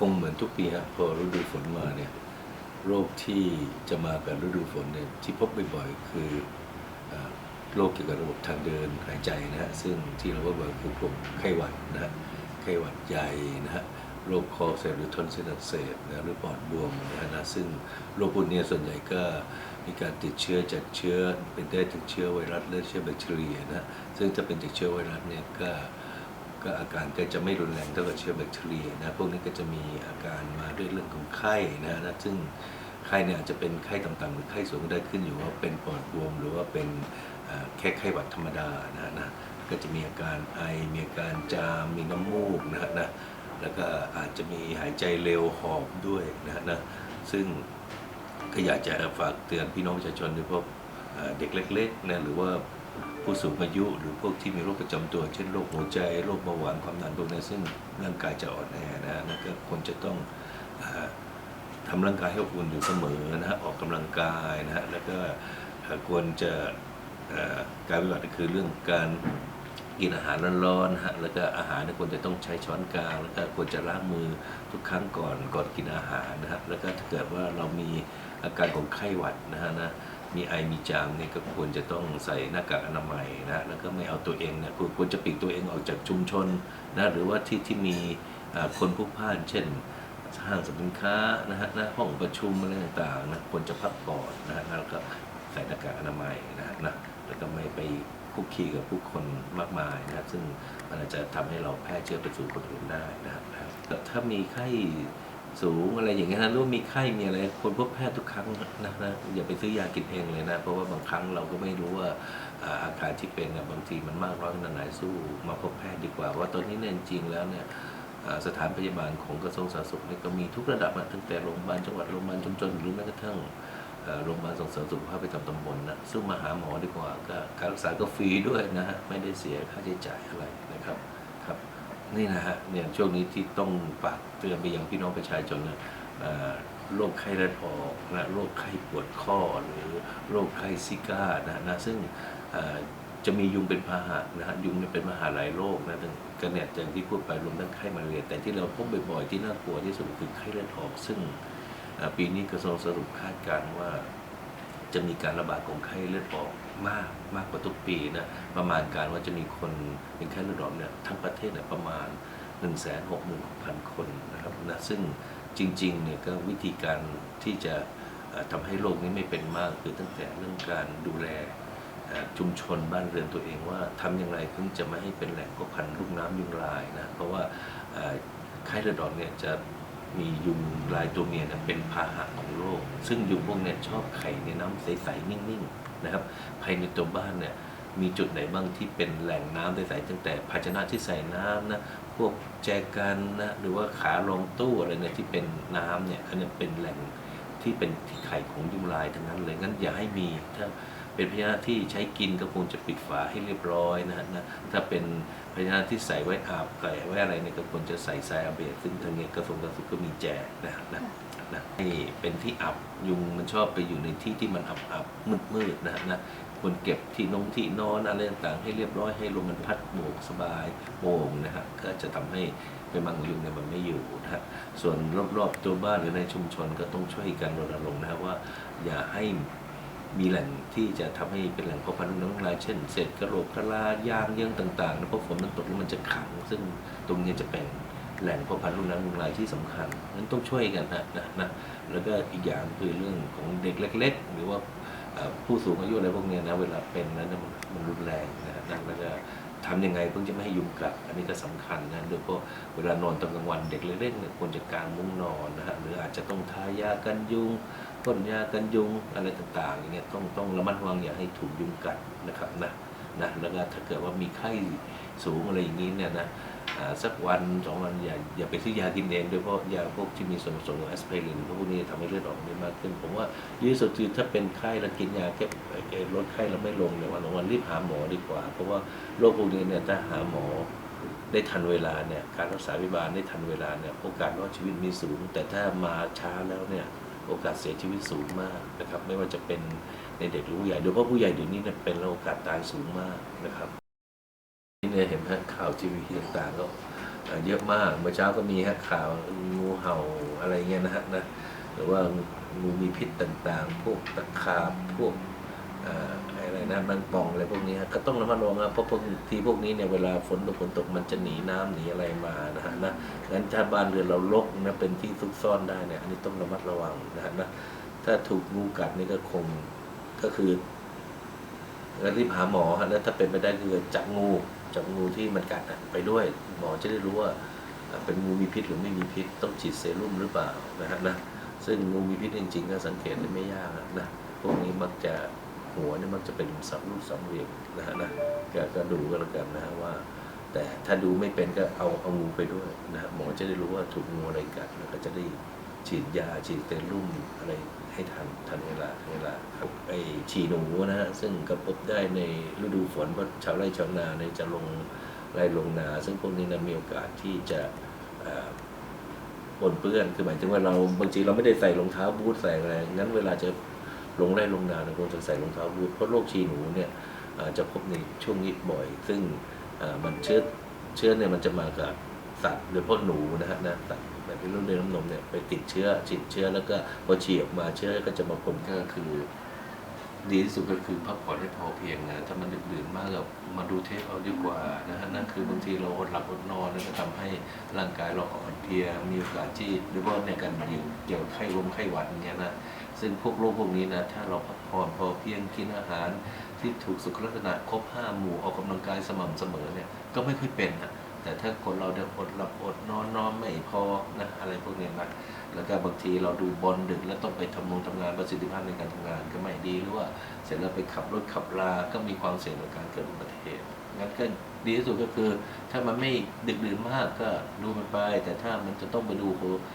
คงเหมือนทุกปีฮะพอฤดูฝนมาเนี่ยโรคที่จะมากับฤดูฝนเนี่ยที่พบบ่อยๆคือโรคเกี่ยวกับระบบทางเดินหายใจนะฮะซึ่งที่เราพบบ่อยคือพวกไข้หวัดนะฮะไข้หวัดใหญ่นะฮะโรคคอเสพหรือทนซิลอักเสบนะหรือปอดบวมนะฮะซึ่งโรคพวกนี้ส่วนใหญ่ก็มีการติดเชื้อจากเชื้อเป็นได้จากเชื้อไวรัสหรือเชื้อแบคทีเรียนะซึ่งถ้าเป็นจากเชื้อไวรัสเนี่ยก็ ก็อาการก็จะไม่รุนแรงเท่ากับเชื้อแบคทีเรียนะพวกนี้ก็จะมีอาการมาด้วยเรื่องของไข้นะนะซึ่งไข้เนี่ยอาจจะเป็นไข้ต่ำๆหรือไข้สูงก็ได้ขึ้นอยู่ว่าเป็นปอดบวมหรือว่าเป็นแค่ไข้หวัดธรรมดานะนะก็จะมีอาการไอมีอาการจามมีน้ำมูกนะนะแล้วก็อาจจะมีหายใจเร็วหอบด้วยนะนะซึ่งก็อยากจะฝากเตือนพี่น้องประชาชนโดยเฉพาะเด็กเล็กๆนะหรือว่า ผู้สูงอายุหรือพวกที่มีโรคประจำตัว เช่นโรคหัวใจโรคเบาหวานความดันพวกนี้ซึ่งร่างกายจะอ่อนแอนะนั่นก็ควรจะต้องออทำร่างกายให้อบอุ่นอยู่เสมอนะฮะออกกำลังกายนะฮะแล้วก็ควรจะการปฏิบัติคือเรื่องการกินอาหารร้อนๆฮะแล้วก็อาหารควรจะต้องใช้ช้อนกลาง แล้วก็ควรจะล้างมือทุกครั้งก่อนก่อนกินอาหารนะฮะแล้วก็ถ้าเกิดว่าเรามีอาการของไข้หวัดนะฮะนะ มีไอมีจามเนี่ยก็ควรจะต้องใส่หน้ากากอนามัยนะแล้วก็ไม่เอาตัวเองเนี่ยควรควรจะปลีกตัวเองออกจากชุมชนนะหรือว่าที่ที่มีคนพลุกพล่าน เช่นห้างสรรพสินค้านะฮะนะห้องประชุมอะไรต่างๆนะควรจะพักผ่อนนะฮะแล้วก็ใส่หน้ากากอนามัยนะฮะนะแล้วก็ไม่ไปคุกคีกับผู้คนมากมายนะซึ่งมันอาจจะทำให้เราแพร่เชื้อไปสู่คนอื่นได้นะครับแต่ถ้ามีไข้ สูงอะไรอย่างเงี้ยนะหรือว่ามีไข้มีอะไรควรพบแพทย์ทุกครั้งนะนะอย่าไปซื้อยากินเองเลยนะ เพราะว่าบางครั้งเราก็ไม่รู้ว่าอาการที่เป็นเนี่ยบางทีมันมากน้อยขนาดไหนสู้มาพบแพทย์ดีกว่า ว่าตอนนี้เนี่ยจริงแล้วเนี่ยสถานพยาบาลของกระทรวงสาธารณสุขเนี่ยก็มีทุกระดับตั้งแต่โรงพยาบาลจังหวัดโรงพยาบาลชุมชนหรือแม้กระทั่งโรงพยาบาลส่งเสริมสุขภาพประจำตำบลนะซึ่งมาหาหมอดีกว่าก็การรักษาก็ฟรีด้วยนะฮะไม่ได้เสียค่าใช้จ่ายอะไรนะครับ นี่นะฮะเนี่ยช่วงนี้ที่ต้องฝากเตือนไปยังพี่น้องประชาชนนะโรคไข้เลือดออกนะโรคไข้ปวดข้อหรือโรคไข้ซิก้านะนะซึ่งจะมียุงเป็นพาหะนะฮะยุงเนี่ยเป็นพาหะหลายโรคนะทั้งก็เนี่ยอย่างที่พูดไปรวมทั้งไข้มาเรียแต่ที่เราพบบ่อยๆที่น่ากลัวที่สุดคือไข้เลือดออก ซึ่งปีนี้กระทรวงสาธารณสุขคาดการณ์ว่า จะมีการระบาดของไข้เลือดออก มากมากกว่าทุกปีนะประมาณการว่าจะมีคนเป็นไข้เลือดออกเนี่ยทั้งประเทศเนี่ยประมาณ 1 6 6 0 0 0 คนนะครับนะซึ่งจริงๆเนี่ยก็วิธีการที่จะเอ่อทำให้โรคนี้ไม่เป็นมากคือตั้งแต่เรื่องการดูแลชุมชนบ้านเรือนตัวเองว่าทำอย่างไรถึงจะไม่ให้เป็นแหล่งเพาะพันธุ์ลูกน้ำยุงลายนะเพราะว่าไข้เลือดออกเนี่ยจะมียุงลายตัวเมียเนี่ยเป็นพาหะของโรคซึ่งยุงพวกเนี้ชอบไข่ในน้ำใสๆนิ่งๆ นะครับภายในตัวบ้านเนี่ยมีจุดไหนบ้างที่เป็นแหล่งน้ำใสๆตั้งแต่ภาชนะที่ใส่น้ำนะพวกแจกันนะหรือว่าขารองตู้อะไรเนี่ยที่เป็นน้ำเนี่ยอันเนี้ยเป็นแหล่งที่เป็นที่ไข่ของยุงลายทั้งนั้นเลยงั้นอย่าให้มีถ้าเป็นพยาธิที่ใช้กินก็ควรจะปิดฝาให้เรียบร้อยนะฮะนะถ้าเป็นพยาธิที่ใส่ไว้อาบไก่ไว้อะไรเนี่ยก็ควรจะใส่ไซอาเบตซึ่งทางเนี้ยกระทรวงสาธารณสุขก็มีแจกนะนะ นะให้เป็นที่อับยุงมันชอบไปอยู่ในที่ที่มันอับอับมืดมืดๆนะฮะนะควรเก็บที่นงที่นอนอะไรต่างๆให้เรียบร้อยให้ลมมันพัดโบกสบายโป่งนะฮะก็จะทำให้เป็นบางยุงเนี่ยมันไม่อยู่นะฮะส่วนรอบๆตัวบ้านหรือในชุมชนก็ต้องช่วยกันรณรงค์นะฮะว่า อย่าให้มีแหล่งที่จะทำให้เป็นแหล่งเพาะพันธุ์น้ำลายเช่นเศษกระโหลกกระลายางเยื่อต่างๆนะเพราะฝนมันตกแล้วมันจะขัง ซึ่งตรงนี้จะเป็น แหล่งพาะพันธุ์ลูกน้ำยุงลายที่สำคัญนั้นต้องช่วยกันนะนะนะแล้วก็อีกอย่างคือเรื่องของเด็กเล็ก ๆ หรือว่าผู้สูงอายุอะไรพวกนี้นะเวลาเป็นนั้นมันมันรุนแรงนะฮะแล้วก็ทำยังไงเพื่อจะไม่ให้ยุงกัดอันนี้ก็สำคัญนะโดยเฉพาะเวลานอนตอนกลางวันเด็กเล็กๆเนี่ยควรจะกางมุ้งนอนนะฮะหรืออาจจะต้องทายากันยุงพ่นยากันยุงอะไรต่างๆอย่างเงี้ยต้องต้องระมัดระวังอย่าให้ถูกยุงกัดนะครับนะนะแล้วก็ถ้าเกิดว่ามีไข้สูงอะไรอย่างนี้เนี่ยนะ สักวันสองวันอย่าอย่าไปซื้อยากินเองโดยเฉพาะยาพวกที่มีส่วนผสมของแอสไพรินพวกนี้ทำให้เลือดออกได้มากขึ้น ผมว่าดีที่สุดคือถ้าเป็นไข้แล้วกินยาแก้ลดไข้แล้วไม่ลงเนี่ยวันสองวันรีบหาหมอดีกว่า เพราะว่าโรคพวกนี้เนี่ยถ้าหาหมอได้ทันเวลาเนี่ยการรักษาวิบาลได้ทันเวลาเนี่ยโอกาสรอดชีวิตมีสูง แต่ถ้ามาช้าแล้วเนี่ยโอกาสเสียชีวิตสูงมากนะครับ ไม่ว่าจะเป็นในเด็กหรือผู้ใหญ่โดยเฉพาะผู้ใหญ่เดี๋ยวนี้เนี่ยเป็นโอกาสตายสูงมากนะครับ นี่เนี่ยเห็นไหมข่าวทีวีต่างๆก็เยอะมากเมื่อเช้าก็มีฮะข่าวงูเห่าอะไรเงี้ยนะฮะนะหรือว่างูมีพิษต่างๆ พวกตะขาบพวกอะไรนะแมงป่องอะไรพวกนี้ก็ต้องระมัดระวังนะเพราะพวกทีพวกนี้เนี่ยเวลาฝนตกฝนตกมันจะหนีน้ำหนีอะไรมานะฮะนะงั้นถ้าบ้านเรือนเรารกนะเป็นที่ซุกซ่อนได้เนี่ยอันนี้ต้องระมัดระวังนะฮะนะถ้าถูกงูกัดนี่ก็คงก็คือรีบหาหมอฮะแล้วถ้าเป็นไปได้คือจับงู จับงูที่มันกัดไปด้วยหมอจะได้รู้ว่าเป็นงูมีพิษหรือไม่มีพิษ ต้องฉีดเซรุ่มหรือเปล่านะฮะนะซึ่งงูมีพิษจริงๆก็สังเกตได้ไม่ยากนะพวกนี้มักจะหัวเนี่ยมักจะเป็นสับรูปสามเหลี่ยมนะฮะนะก็ก็ดูก็แล้วกันนะฮะว่า แต่ถ้าดูไม่เป็นก็เอาเอางูไปด้วยนะฮะหมอจะได้รู้ว่าถูกงูอะไรกัดแล้วก็จะได้ ฉีดยาฉีดเซรุ่มอะไรให้ทันทันเวลาทันเวลาครับไอฉีหนูนะฮะซึ่งก็พบได้ในฤดูฝนเพราะชาวไร่ชาวนาเนี่ยจะลงไร่ลงนา ซึ่งพวกนี้นะมีโอกาสที่จะปนเปื้อนคือหมายถึงว่าเราบางทีเราไม่ได้ใส่รองเท้าบูทใส่อะไรงั้นเวลาจะลงไร่ลงนาเราควรจะใส่รองเท้าบูทเพราะโรคฉีหนูเนี่ยจะพบในช่วงนี้บ่อย ซึ่งมันเชื้อเชื้อเนี่ยมันจะมากับสัตว์โดยเฉพาะหนูนะฮะนะสัตว์ แบบที่รุ่นเรืน้ำนมเนี่ยไปติดเชื้อฉีดเชื้อแล้วก็พอฉีดออกมาเชื้อก็จะมาปนก็คือ ดีที่สุดก็คือพักผ่อนให้พอเพียงนะถ้ามันดึกดื่นมากก็มาดูเทปเอาดีกว่านะฮะนั่นคือบางทีเราอดหลับอดนอนแล้วก็ทำให้ร่างกายเราอ่อนเพลียมีโอกาสที่หรือว่าในการเกี่ยวเกี่ยวไข้ลมไข้หวัดอย่างเงี้ยนะซึ่งพวกโรคพวกนี้นะถ้าเราพักผ่อนพอเพียงกินอาหารที่ถูกสุขลักษณะครบห้าหมู่ออกกำลังกายสม่ำเสมอเนี่ยก็ไม่ค่อยเป็นนะ แต่ถ้าคนเราเดี๋ยวอดหลับอดนอนนอนไม่พอนะอะไรพวกนี้นะแล้วก็บางทีเราดูบอลดึกแล้วต้องไปทำงงทำงานประสิทธิภาพในการทำงานก็ไม่ดีหรือว่าเสร็จแล้วไปขับรถขับราก็มีความเสี่ยงต่อการเกิดอุบัติเหตุงั้นก็ดีที่สุดก็คือ ถ้ามันไม่ดึกดื่นมากก็ดูมันไป แต่ถ้ามันจะต้องไปดู